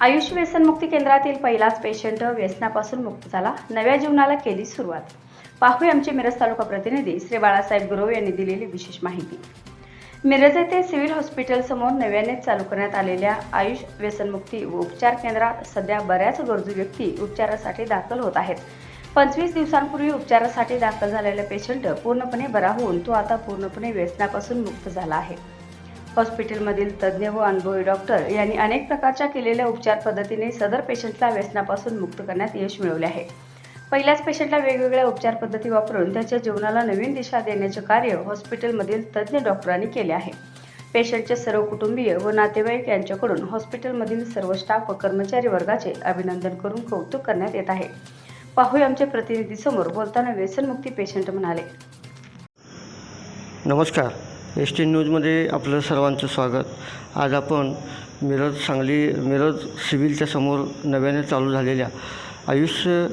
आयुष व्यसनमुक्ती केंद्रातील पहिलाच पेशंट व्यसनापासून मुक्त झाला. नव्या जीवनाला केली सुरुवात. पाहूया आमचे मिरज तालुका प्रतिनिधी श्री बाळासाहेब गुरव यांनी दिलेली विशेष माहिती. मिरज येथे सिव्हिल हॉस्पिटल समोर चालू करण्यात आलेल्या आयुष व्यसनमुक्ती व उपचार केंद्रात सध्या बऱ्याच गरजू व्यक्ती उपचारासाठी दाखल होत आहेत. पंचवीस दिवसांपूर्वी उपचारासाठी दाखल झालेला पेशंट पूर्णपणे बरा होऊन तो आता पूर्णपणे व्यसनापासून मुक्त झाला आहे. हॉस्पिटलमधील तज्ज्ञ व अनुभवी डॉक्टर यांनी अनेक प्रकारच्या केलेल्या उपचार पद्धतीने सदर पेशंटला व्यसनापासून मुक्त करण्यात यश मिळवले आहे. पहिल्याच पेशंटला वेगवेगळ्या उपचार पद्धती वापरून त्याच्या जीवनाला नवीन दिशा देण्याचे कार्य हॉस्पिटलमधील तज्ज्ञ डॉक्टरांनी केले आहे. पेशंटचे सर्व कुटुंबीय व नातेवाईक यांच्याकडून हॉस्पिटलमधील सर्व स्टाफ व कर्मचारी वर्गाचे अभिनंदन करून कौतुक करण्यात येत आहे. पाहूया आमच्या प्रतिनिधीसमोर बोलताना व्यसनमुक्ती पेशंट म्हणाले. नमस्कार. एस टी न्यूजमध्ये आपलं सर्वांचं स्वागत. आज आपण मिरज सांगली मिरज सिव्हिलच्या समोर नव्याने चालू झालेल्या आयुष्य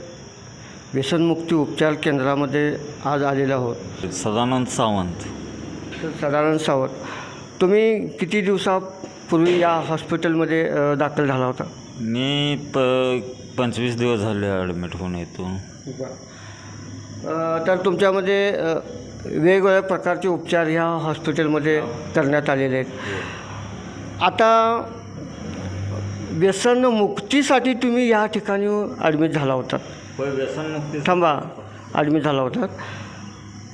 व्यसनमुक्ती उपचार केंद्रामध्ये आज आलेलो आहोत. सदानंद सावंत. सदानंद सावंत तुम्ही किती दिवसापूर्वी या हॉस्पिटलमध्ये दाखल झाला होता? मी प पंचवीस दिवस झाले ॲडमिट होऊन येतो तर तुमच्यामध्ये वेगवेगळ्या प्रकारचे उपचार ह्या हॉस्पिटलमध्ये करण्यात आलेले आहेत. आता व्यसनमुक्तीसाठी तुम्ही या ठिकाणी ॲडमिट झाला होता व्यसनमुक्ती थांबा ॲडमिट झाला होता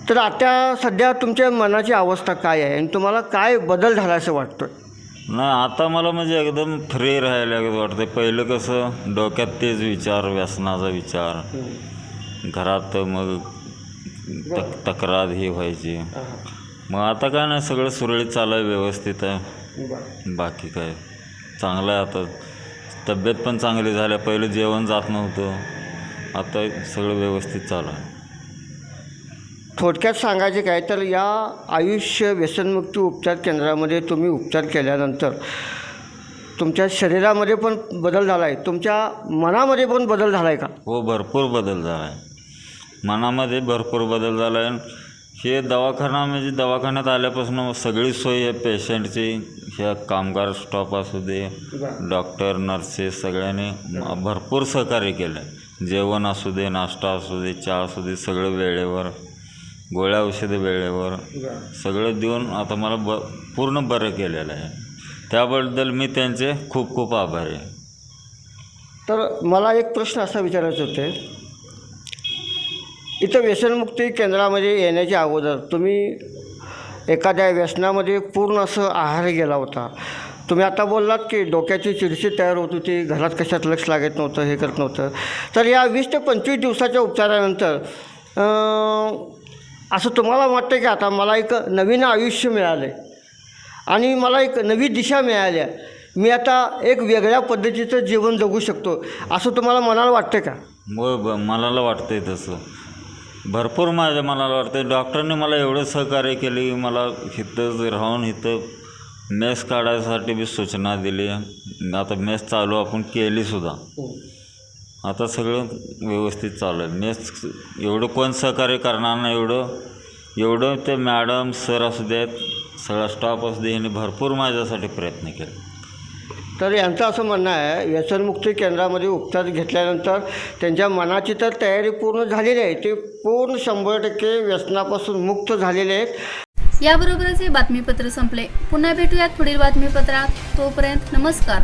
तर आता सध्या तुमच्या मनाची अवस्था काय आहे आणि तुम्हाला काय बदल झाला असं वाटतं नाही आता मला म्हणजे एकदम फ्री राहायला वाटतं पहिलं कसं डोक्यात तेच विचार व्यसनाचा विचार. घरात मग तक तक्रार ही व्हायची. मग आता काय नाही सगळं सुरळीत चालू आहे व्यवस्थित आहे. बाकी काय? चांगलं आहे आता. तब्येत पण चांगली झाल्या. पहिलं जेवण जात नव्हतं. आता सगळं व्यवस्थित चालू आहे. थोडक्यात सांगायचे काय तर या आयुष्य व्यसनमुक्ती उपचार केंद्रामध्ये तुम्ही उपचार केल्यानंतर तुमच्या शरीरामध्ये पण बदल झाला आहे तुमच्या मनामध्ये पण बदल झाला आहे का? हो भरपूर बदल झाला आहे मनामध्ये भरपूर बदल झाला आहे. हे दवाखाना म्हणजे दवाखान्यात आल्यापासून सगळी सोय आहे पेशंटची. ह्या कामगार स्टॉप असू दे डॉक्टर नर्सेस सगळ्यांनी भरपूर सहकार्य केलं आहे. जेवण असू दे नाश्ता असू दे चहा असू दे सगळं वेळेवर गोळ्या औषधे वेळेवर सगळं देऊन आता मला ब पूर्ण बरं केलेलं आहे. त्याबद्दल मी त्यांचे खूप खूप आभारी आहे. तर मला एक प्रश्न असा विचारायचा होते. इथं व्यसनमुक्ती केंद्रामध्ये येण्याच्या अगोदर तुम्ही एखाद्या व्यसनामध्ये पूर्ण असं आहार गेला होता. तुम्ही आता बोललात की डोक्याची चिडशी तयार होत होती घरात कशात लक्ष लागत नव्हतं हे करत नव्हतं. तर या वीस ते पंचवीस दिवसाच्या उपचारानंतर असं तुम्हाला वाटतं की आता मला एक नवीन आयुष्य मिळालं आहे आणि मला एक नवी दिशा मिळाल्या. मी आता एक वेगळ्या पद्धतीचं जीवन जगू शकतो असं तुम्हाला मनाला वाटतं का? हो, मनाला वाटतंय तसं. भरपूर माझ्या मनाला वाटतं डॉक्टरने मला एवढं सहकार्य केले मला इथं राहून इथं मेस काढायसाठी बी सूचना दिली. आता मेस चालू आपण केलीसुद्धा आता सगळं व्यवस्थित चालू आहे मेस एवढं कोण सहकार्य करणार नाही एवढं. एवढं ते मॅडम सर असू देत सगळा स्टाफ असू दे ह्यांनी भरपूर माझ्यासाठी प्रयत्न केले. तर यांचं असं म्हणणं आहे व्यसनमुक्ती केंद्रामध्ये उपचार घेतल्यानंतर त्यांच्या मनाची तर तयारी पूर्ण झालेली आहे ते पूर्ण शंभर टक्के व्यसनापासून मुक्त झालेले आहेत. याबरोबरच हे बातमीपत्र संपले. पुन्हा भेटूयात पुढील बातमीपत्रात. तोपर्यंत नमस्कार.